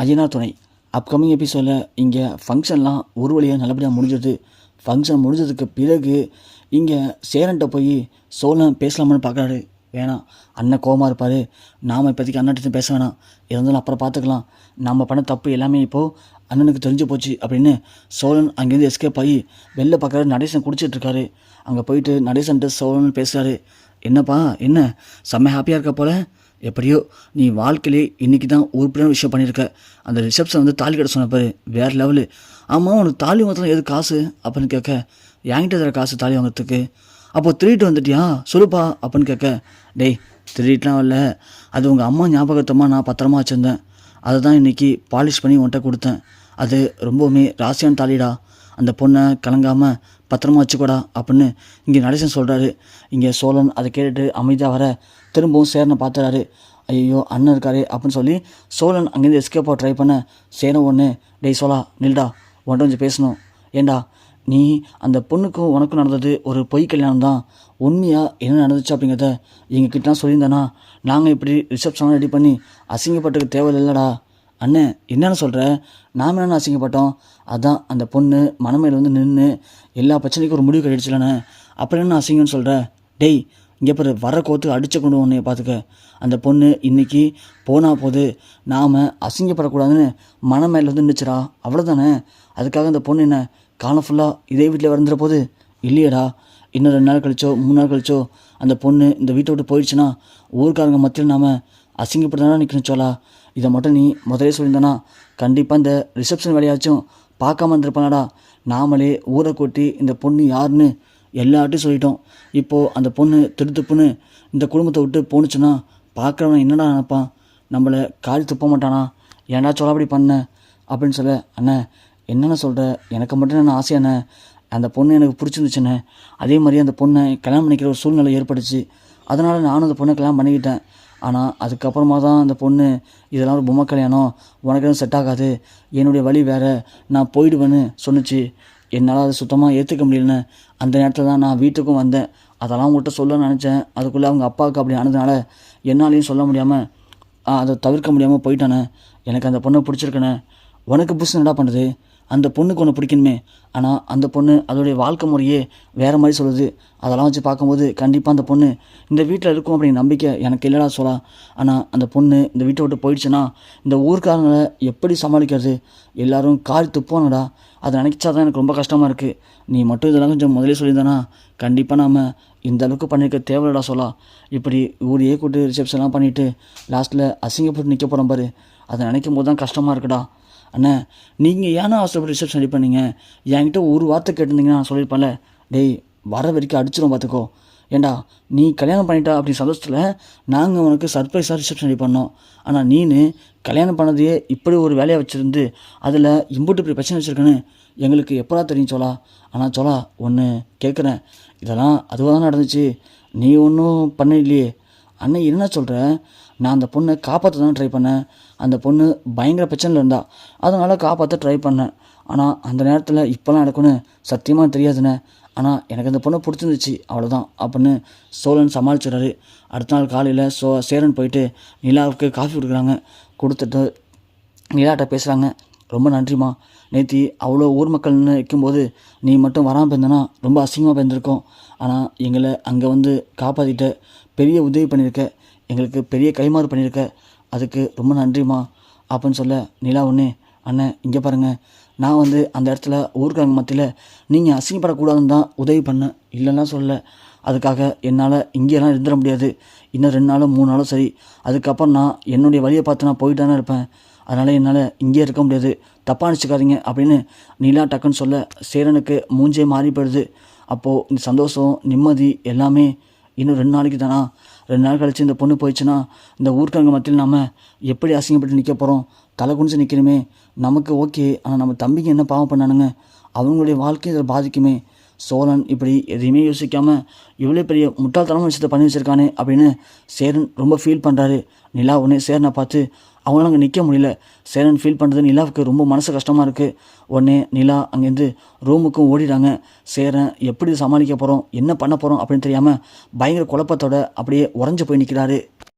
அஜினா துணை. அப்கமிங் எபிசோடில் இங்கே ஃபங்க்ஷன்லாம் ஒரு வழியாக நல்லபடியாக முடிஞ்சது. ஃபங்க்ஷன் முடிஞ்சதுக்கு பிறகு இங்கே சேரன்ட்ட போய் சோழன் பேசலாமான்னு பார்க்குறாரு வேணாம் அண்ணன் கோவமாக இருப்பார். நாம் இப்போதைக்கு அண்ணன் பேச வேணாம். இருந்தாலும் அப்புறம் பார்த்துக்கலாம். நம்ம பண்ண தப்பு எல்லாமே இப்போது அண்ணனுக்கு தெரிஞ்சு போச்சு அப்படின்னு சோழன் அங்கேருந்து எஸ்கேப் ஆகி வெளில பார்க்குறாரு நடேசன் குடிச்சிட்ருக்காரு அங்கே போயிட்டு நடேசன்ட்டு சோழன் பேசுகிறாரு என்னப்பா என்ன? செம்ம ஹாப்பியாக இருக்க போல? எப்படியோ நீ வாழ்க்கையிலே இன்றைக்கி தான் உறுப்பினர் விஷயம் பண்ணியிருக்க. அந்த ரிசப்ஷன் வந்து தாலி கட்ட சொன்ன பாரு வேறு லெவலு ஆமாம் உனக்கு தாலி மாத்திரம் எது காசு? அப்படின்னு கேட்க என்கிட்ட தர காசு தாலி வாங்குறதுக்கு. அப்போது திருட்டு வந்துட்டியா? சொல்லுப்பா அப்படின்னு கேட்க டேய் திருடிட்டுலாம் இல்லை. அது உங்கள் அம்மா ஞாபகத்தமாக நான் பத்திரமா வச்சுருந்தேன். அதை தான் இன்றைக்கி பாலிஷ் பண்ணி உன்கிட்ட கொடுத்தேன். அது ரொம்பவுமே ராசியான தாலிடா. அந்த பொண்ணை கலங்காமல் பத்திரமா வச்சுக்கோடா அப்படின்னு இங்கே நடேசன் சொல்கிறாரு இங்கே சோழன் அதை கேட்டுட்டு அமைதியாக வர திரும்பவும் சேரனை பார்த்துறாரு. ஐயோ அண்ணன் இருக்காரு அப்படின்னு சொல்லி சோழன் அங்கேருந்து எஸ்கேப் ஆக ட்ரை பண்ண சேரன் ஒன்று டேய் சோலா நில்டா உன்கிட்ட கொஞ்சம் பேசணும். ஏண்டா நீ அந்த பொண்ணுக்கும் உனக்கும் நடந்தது ஒரு பொய் கல்யாணம் தான். உண்மையாக என்ன நடந்துச்சு அப்படிங்கிறத எங்ககிட்டலாம் சொல்லியிருந்தேனா? நாங்கள் இப்படி ரிசப்ஷன்லாம் ரெடி பண்ணி அசிங்கப்பட்டுக்கு தேவையில்லைடா அண்ணே என்னென்னு சொல்கிற நாம் என்னென்ன அசிங்கப்பட்டோம்? அதான் அந்த பொண்ணு மனமையில் வந்து நின்று எல்லா பிரச்சனைக்கும் ஒரு முடிவு கழிச்சுலண்ணே அப்புறம் என்ன அசிங்கம்னு சொல்கிற டேய் இங்கே பாரு வர கோத்து அடித்து கொண்டு உன்னைய பார்த்துக்க அந்த பொண்ணு இன்னைக்கு போனால் போது நாம் அசிங்கப்படக்கூடாதுன்னு மனமேல வந்து நின்றுச்சுடா அவ்வளோதானே அதுக்காக அந்த பொண்ணு என்ன காலம் ஃபுல்லாக இதே வீட்டில் வந்துட போது? இல்லையடா. இன்னும் ரெண்டு நாள் கழிச்சோ மூணு நாள் கழிச்சோ அந்த பொண்ணு இந்த வீட்டை விட்டு போயிடுச்சுன்னா ஊருக்காரங்க மத்தியில் நாம் அசிங்கப்படுத்தானா நிற்கணும் சோலா இதை மட்டும் நீ முதலே சொல்லியிருந்தானா கண்டிப்பாக இந்த ரிசப்ஷன் வேலையாச்சும் பார்க்காம இருந்திருப்பானடா. நாமளே ஊரை கூட்டி இந்த பொண்ணு யாருன்னு எல்லார்ட்டையும் சொல்லிட்டோம். இப்போது அந்த பொண்ணு திருத்துப்புன்னு இந்த குடும்பத்தை விட்டு போணுச்சுன்னா பார்க்குறவன் என்னடா நினப்பான்? நம்மளை கால் துப்ப மாட்டானா? ஏன்டா சொல்ல அப்படி பண்ண? அப்படின்னு சொல்ல அண்ணே என்னென்ன சொல்கிற எனக்கு மட்டும் என்ன ஆசையாண்ணே அந்த பொண்ணு எனக்கு பிடிச்சிருந்துச்சுண்ணே. அதே மாதிரி அந்த பொண்ணை கல்யாணம் பண்ணிக்கிற ஒரு சூழ்நிலை ஏற்பட்டுச்சு. அதனால் நானும் அந்த பொண்ணை கல்யாணம் பண்ணிக்கிட்டேன். ஆனால் அதுக்கப்புறமா தான் அந்த பொண்ணு இதெல்லாம் ஒரு பொம்மை கல்யாணம். உனக்கு எதுவும் செட் ஆகாது. என்னுடைய வழி வேறு. நான் போயிடுவேன்னு சொன்னுச்சு. என்னால் அதை சுத்தமாக ஏற்றுக்க முடியலன்னு அந்த நேரத்தில் தான் நான் வீட்டுக்கும் வந்தேன். அதெல்லாம் உங்கள்கிட்ட சொல்ல நினச்சேன். அதுக்குள்ளே அவங்க அப்பாவுக்கு அப்படி ஆனதுனால என்னாலையும் சொல்ல முடியாமல் அதை தவிர்க்க முடியாமல் போயிட்டானே. எனக்கு அந்த பொண்ணை பிடிச்சிருக்கேனே உனக்கு புதுசு என்னடா பண்ணுது? அந்த பொண்ணுக்கு ஒன்று பிடிக்கணுமே. ஆனால் அந்த பொண்ணு அதோடைய வாழ்க்கை முறையே வேறு மாதிரி சொல்லுது. அதெல்லாம் வச்சு பார்க்கும்போது கண்டிப்பாக அந்த பொண்ணு இந்த வீட்டில் இருக்கும் அப்படிங்கிற நம்பிக்கை எனக்கு இல்லைடா சொல்லா ஆனால் அந்த பொண்ணு இந்த வீட்டை விட்டு போயிடுச்சுன்னா இந்த ஊருக்காரங்களை எப்படி சமாளிக்கிறது? எல்லோரும் காரி துப்பானுடா அதை நினைச்சா தான் எனக்கு ரொம்ப கஷ்டமாக இருக்குது நீ மட்டும் இதெல்லாம் கொஞ்சம் முதலே சொல்லியிருந்தானா கண்டிப்பாக நாம் இந்த அளவுக்கு பண்ணியிருக்க தேவையில்லடா சொல்லா இப்படி ஊரையே கூட்டு ரிசப்ஷன்லாம் பண்ணிவிட்டு லாஸ்ட்டில் அசிங்கப்பட்டு நிற்க போகிறோம் பாரு. அதை நினைக்கும் போது தான் கஷ்டமாக இருக்குடா. அண்ணே நீங்கள் ஏன்னா அவசரப்பட்டு ரிசப்ஷன் ரெடி பண்ணீங்க? என்கிட்ட ஒரு வார்த்தை கேட்டிருந்தீங்கன்னா நான் சொல்லியிருப்பேன்ல. டேய் வர வரைக்கும் அடிச்சிடும் பார்த்துக்கோ. ஏண்டா நீ கல்யாணம் பண்ணிட்டா அப்படின்னு சந்தோஷத்தில் நாங்கள் உனக்கு சர்ப்ரைஸாக ரிசப்ஷன் ரெடி பண்ணோம். ஆனால் நீனு கல்யாணம் பண்ணதையே இப்படி ஒரு வேலையை வச்சுருந்து அதில் இம்புட்டு இப்படி பிரச்சனை வச்சுருக்கேன்னு எங்களுக்கு எப்படா தெரியும் சோலா ஆனால் சோலா ஒன்று கேட்குறேன் இதெல்லாம் அதுவாக தான் நடந்துச்சு. நீ ஒன்றும் பண்ண இல்லையே அண்ணன் என்ன சொல்கிற நான் அந்த பொண்ணை காப்பாற்ற தான் ட்ரை பண்ணேன். அந்த பொண்ணு பயங்கர பிரச்சனையில் இருந்தா. அதனால் காப்பாற்ற ட்ரை பண்ணேன். ஆனால் அந்த நேரத்தில் இப்போலாம் எனக்குன்னு சத்தியமாக தெரியாதுண்ணே. ஆனால் எனக்கு அந்த பொண்ணை பிடிச்சிருந்துச்சு. அவ்வளோதான் அப்படின்னு சோழன் சமாளிச்சிடுறாரு அடுத்த நாள் காலையில் சோ சேரன் போயிட்டு நிலாவுக்கு காஃபி கொடுக்குறாங்க. கொடுத்துட்டு நிலாட்ட பேசுகிறாங்க ரொம்ப நன்றிம்மா. நேத்தி அவ்வளோ ஊர் மக்கள்னு வைக்கும்போது நீ மட்டும் வராமல் இருந்தனா ரொம்ப அசிங்கமாக இருந்திருக்கோம் ஆனால் எங்களை அங்கே வந்து காப்பாற்றிட்ட பெரிய உதவி பண்ணியிருக்க. எங்களுக்கு பெரிய கைமாறு பண்ணியிருக்க அதுக்கு ரொம்ப நன்றிம்மா. அப்படின்னு சொல்ல நிலா ஒன்று அண்ணன் இங்கே பாருங்கள் நான் வந்து அந்த இடத்துல ஊருக்காரங்க மத்தியில் நீங்கள் அசிங்கப்படக்கூடாதுன்னு தான் உதவி பண்ணேன். இல்லைன்னா சொல்லலை. அதுக்காக என்னால் இங்கேயெல்லாம் இருந்துட முடியாது. இன்னும் ரெண்டு நாளும் மூணு நாளும் சரி. அதுக்கப்புறம் நான் என்னுடைய வழியை பார்த்து நான் போயிட்டு தானே இருப்பேன். அதனால் என்னால் இங்கே இருக்க முடியாது. தப்பாக நினச்சிக்காதீங்க அப்படின்னு நிலா டக்குன்னு சொல்ல சேரனுக்கு மூஞ்சே மாறி போயிடுது. அப்போது இந்த சந்தோஷம் நிம்மதி எல்லாமே இன்னும் ரெண்டு நாளைக்கு தானா ரெண்டு நாள் கழிச்சு இந்த பொண்ணு போயிடுச்சுன்னா இந்த ஊர்க்காரங்க மத்தியில் நம்ம எப்படி அசிங்கப்பட்டு நிற்க போகிறோம் தலை குனிஞ்சு நிற்கணுமே நமக்கு ஓகே. ஆனால் நம்ம தம்பிக்கு என்ன பாவம் பண்ணானுங்க? அவங்களுடைய வாழ்க்கை இதில் பாதிக்குமே. சோழன் இப்படி எதையுமே யோசிக்காமல் இவ்வளோ பெரிய முட்டாள்தனமாக விஷயத்தை பண்ணி வச்சுருக்கானே அப்படின்னு சேரன் ரொம்ப ஃபீல் பண்ணுறாரு நிலா உடனே சேரனை பார்த்து அவங்களால அங்கே நிற்க முடியல. சேரன் ஃபீல் பண்ணுறது நிலாவுக்கு ரொம்ப மனசு கஷ்டமாக இருக்குது உடனே நிலா அங்கேருந்து ரூமுக்கும் ஓடிடுறாங்க. சேரன் எப்படி சமாளிக்க போகிறோம் என்ன பண்ண போகிறோம் அப்படின்னு தெரியாமல் பயங்கர குழப்பத்தோட அப்படியே உறைஞ்சு போய் நிற்கிறாரு